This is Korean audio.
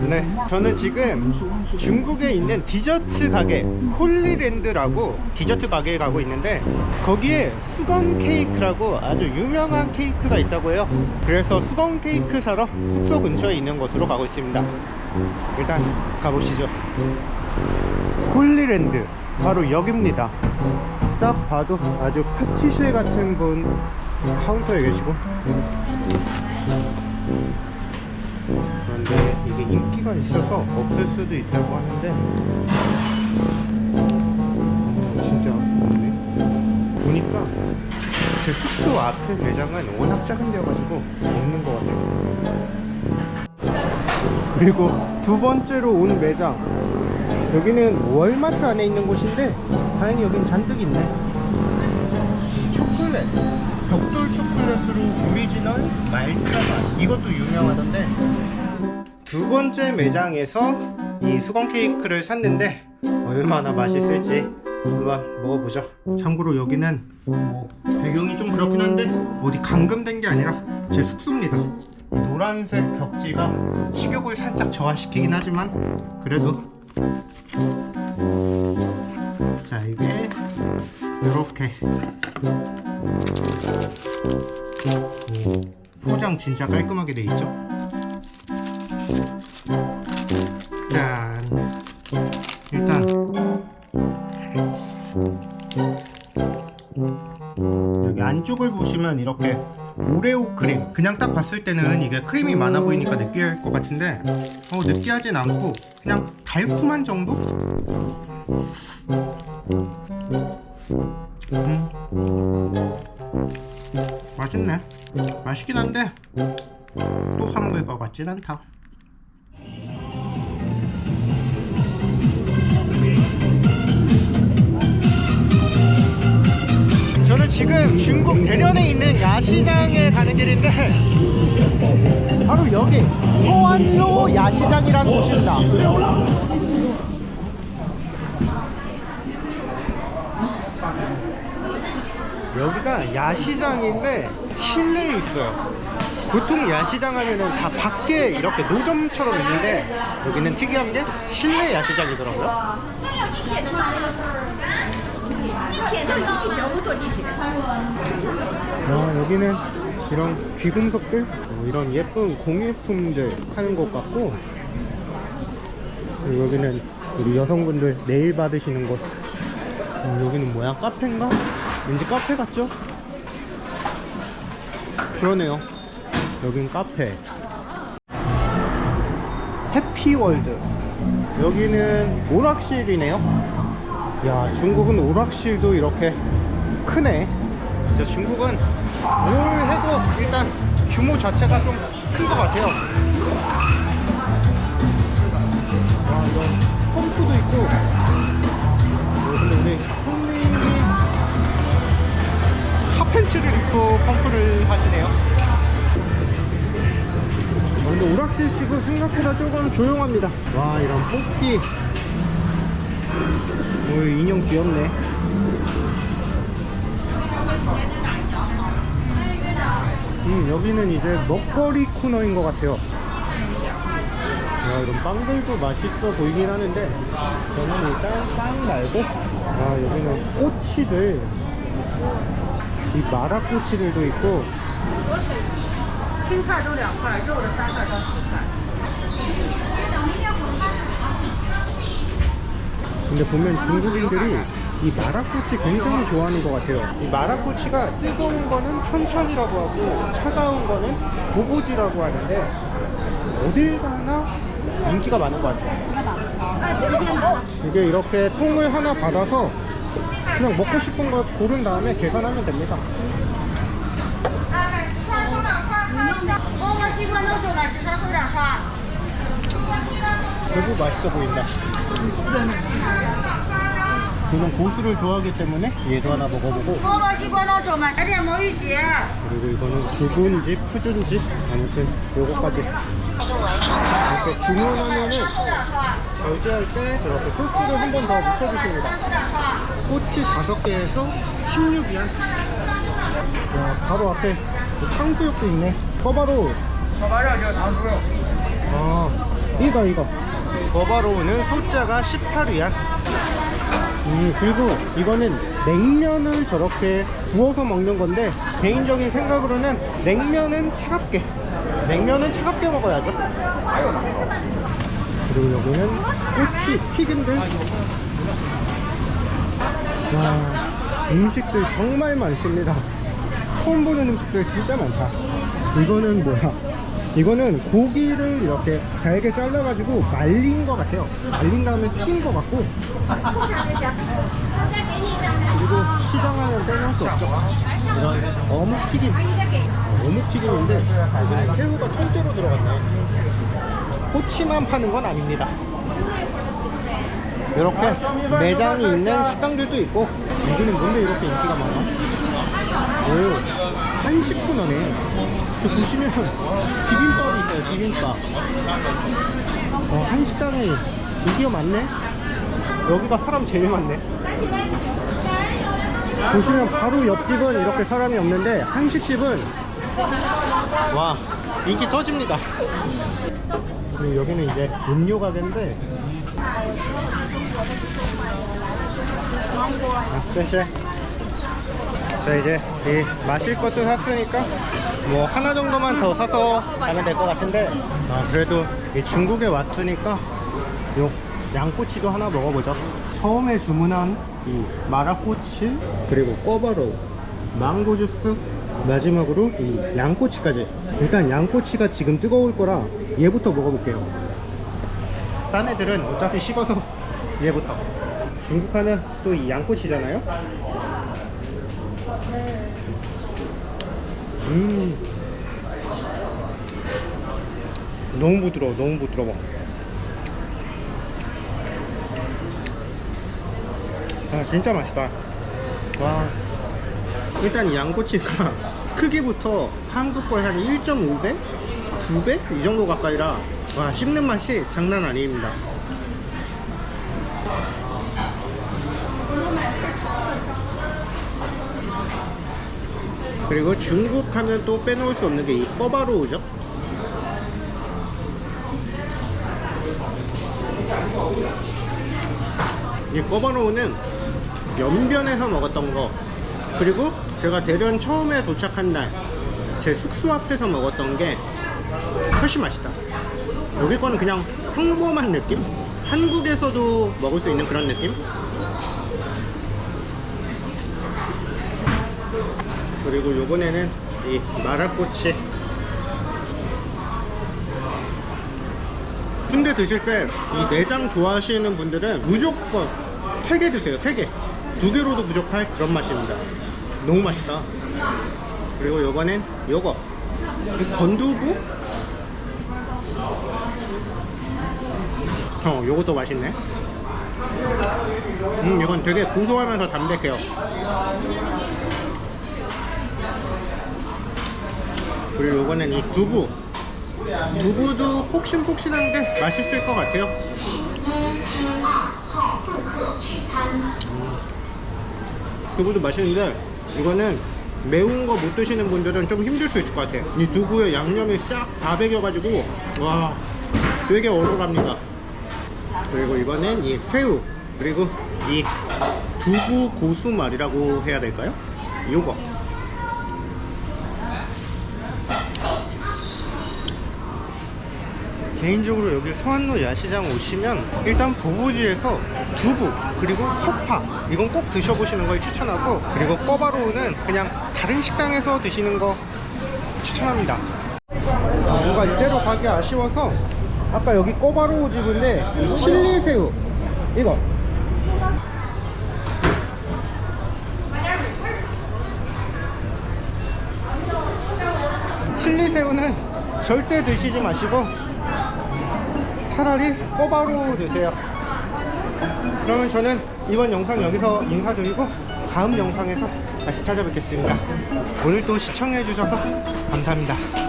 네, 저는 지금 중국에 있는 디저트 가게 홀리랜드라고 디저트 가게에 가고 있는데 거기에 수건 케이크라고 아주 유명한 케이크가 있다고 해요. 그래서 수건 케이크 사러 숙소 근처에 있는 곳으로 가고 있습니다. 일단 가보시죠. 홀리랜드 바로 여기입니다. 딱 봐도 아주 파티실 같은 분 카운터에 계시고 인기가 있어서 없을 수도 있다고 하는데 진짜. 없네 보니까 제 숙소 앞에 매장은 워낙 작은 데여가지고 없는 것 같아요. 그리고 두 번째로 온 매장. 여기는 월마트 안에 있는 곳인데 다행히 여긴 잔뜩 있네. 이 초콜릿 벽돌 초콜릿으로 오리지널 말차 맛. 이것도 유명하던데 두 번째 매장에서 이 수건 케이크를 샀는데 얼마나 맛있을지 한번 먹어보죠. 참고로 여기는 뭐 배경이 좀 그렇긴 한데 어디 감금된 게 아니라 제 숙소입니다. 이 노란색 벽지가 식욕을 살짝 저하시키긴 하지만 그래도 자 이게 이렇게 포장 진짜 깔끔하게 돼 있죠 짠 일단 여기 안쪽을 보시면 이렇게 오레오 크림 그냥 딱 봤을 때는 이게 크림이 많아 보이니까 느끼할 것 같은데 어, 느끼하진 않고 그냥 달콤한 정도? 음. 맛있네 맛있긴 한데 또 사 먹을 것 같진 않다 지금 중국 대련에 있는 야시장에 가는 길인데 바로 여기 서안로 야시장이라는 곳입니다. 여기가 야시장인데 실내에 있어요. 보통 야시장 하면은 다 밖에 이렇게 노점처럼 있는데 여기는 특이한 게 실내 야시장이더라고요 와, 여기는 이런 귀금속들? 어, 이런 예쁜 공예품들 파는 것 같고 그리고 여기는 우리 여성분들 네일 받으시는 곳. 어, 여기는 뭐야? 카페인가? 왠지 카페 같죠? 그러네요. 여긴 카페. 해피월드. 여기는 오락실이네요. 야, 중국은 오락실도 이렇게 크네. 진짜 중국은 뭘 해도 일단 규모 자체가 좀 큰 것 같아요. 와, 이거 펌프도 있고. 어, 근데 우리 손님이 핫팬츠를 입고 펌프를 하시네요. 어, 근데 오락실 치고 생각보다 조금 조용합니다. 와, 이런 뽑기. 오, 인형 귀엽네. 음, 여기는 이제 먹거리 코너인 것 같아요. 야, 이런 빵들도 맛있어 보이긴 하는데, 저는 일단 빵 말고, 아, 여기는 꼬치들, 이 마라꼬치들도 있고, 青菜都两块，肉的三块到十块。 근데 보면 중국인들이 이 마라꼬치 굉장히 좋아하는 것 같아요. 이 마라꼬치가 뜨거운 거는 천천이라고 하고 차가운 거는 보보지라고 하는데 어딜 가나 인기가 많은 것 같아요. 이게 이렇게 통을 하나 받아서 그냥 먹고 싶은 거 고른 다음에 계산하면 됩니다. 我 대구 맛있어 보인다. 저는 고수를 좋아하기 때문에 얘도 하나 먹어보고 我我喜欢那种嘛，来点魔芋结。 그리고 이거는 두부인지 푸준지 아무튼 요거까지 이렇게 주문하면은 收两双， 결제할 때 저렇게 소스를 한 번 더 묻혀주십니다 收两双。 꼬치 5개에서 16위안 야 바로 앞에 그 탕수육도 있네 꺼바로 烤八肉就是糖猪肉， 아 이거 이거 버바로우는 소자가 18위안. 음 그리고 이거는 냉면을 저렇게 구워서 먹는 건데 개인적인 생각으로는 냉면은 차갑게 냉면은 차갑게 먹어야죠. 그리고 여기는 꼬치 튀김들. 와 음식들 정말 많습니다. 처음 보는 음식들 진짜 많다. 이거는 뭐야 이거는 고기를 이렇게 잘게 잘라가지고 말린 것 같아요. 말린 다음에 튀긴 것 같고. 그리고 시장하면 빼놓을 수 없죠. 어묵튀김. 어묵튀김인데 새우가 통째로 들어갔네. 꼬치만 파는 건 아닙니다. 이렇게 매장이 있는 식당들도 있고. 여기는 뭔데 이렇게 인기가 많아? 오 한식 코너네 저 보시면 비빔밥이 있어요 비빔밥. 어, 한식당에 인기가 많네? 여기가 사람 제일 많네. 보시면 바로 옆집은 이렇게 사람이 없는데 한식집은 와 인기 터집니다. 그리고 여기는 이제 음료 가게인데. 아, 쎄쎄. 자 이제 이 마실 것도 샀으니까 뭐 하나 정도만 더 사서 가면 될 것 같은데. 아, 그래도 이 중국에 왔으니까 요 양꼬치도 하나 먹어보죠. 처음에 주문한 이 마라꼬치 그리고 꿔바로우 망고 주스 마지막으로 이 양꼬치까지. 일단 양꼬치가 지금 뜨거울 거라 얘부터 먹어볼게요. 딴 애들은 어차피 식어서 얘부터. 중국 하면 또이 양꼬치잖아요 음. 너무 부드러워 너무 부드러워. 아 진짜 맛있다. 와. 일단 이 양꼬치가 크기부터 한국 거의 한 1.5배? 2배? 이 정도 가까이라 와 씹는 맛이 장난 아닙니다 그리고 중국 하면 또 빼놓을 수 없는 게 이 꺼바로우죠 이 꺼바로우는 연변에서 먹었던 거 그리고 제가 대련 처음에 도착한 날 제 숙소 앞에서 먹었던 게 훨씬 맛있다 여기 거는 그냥 평범한 느낌? 한국에서도 먹을 수 있는 그런 느낌? 그리고 요번에는 이 마라꼬치 순대 드실 때 이 내장 좋아하시는 분들은 무조건 3개 드세요 3개. 두 개로도 부족할 그런 맛입니다. 너무 맛있다. 그리고 요거는 요거. 이 건두부? 어 요것도 맛있네. 음 이건 되게 고소하면서 담백해요 그리고 요거는 이 두부. 두부도 폭신폭신한 게 맛있을 것 같아요. 음. 두부도 맛있는데 이거는 매운 거 못 드시는 분들은 좀 힘들 수 있을 것 같아요. 이 두부에 양념이 싹 다 배겨가지고 와 되게 오로갑니다. 그리고 이번엔 이 새우. 그리고 이 두부 고수말이라고 해야 될까요? 요거 개인적으로 여기 서안로 야시장 오시면 일단 보부지에서 두부 그리고 호파 이건 꼭 드셔보시는 걸 추천하고 그리고 꺼바로우는 그냥 다른 식당에서 드시는 거 추천합니다. 뭔가 이대로 가기 아쉬워서 아까 여기 꼬바로우 집인데 이 칠리 새우 이거. 칠리 새우는 절대 드시지 마시고 차라리 꼬바로우 드세요. 그러면 저는 이번 영상 여기서 인사드리고 다음 영상에서 다시 찾아뵙겠습니다. 오늘도 시청해주셔서 감사합니다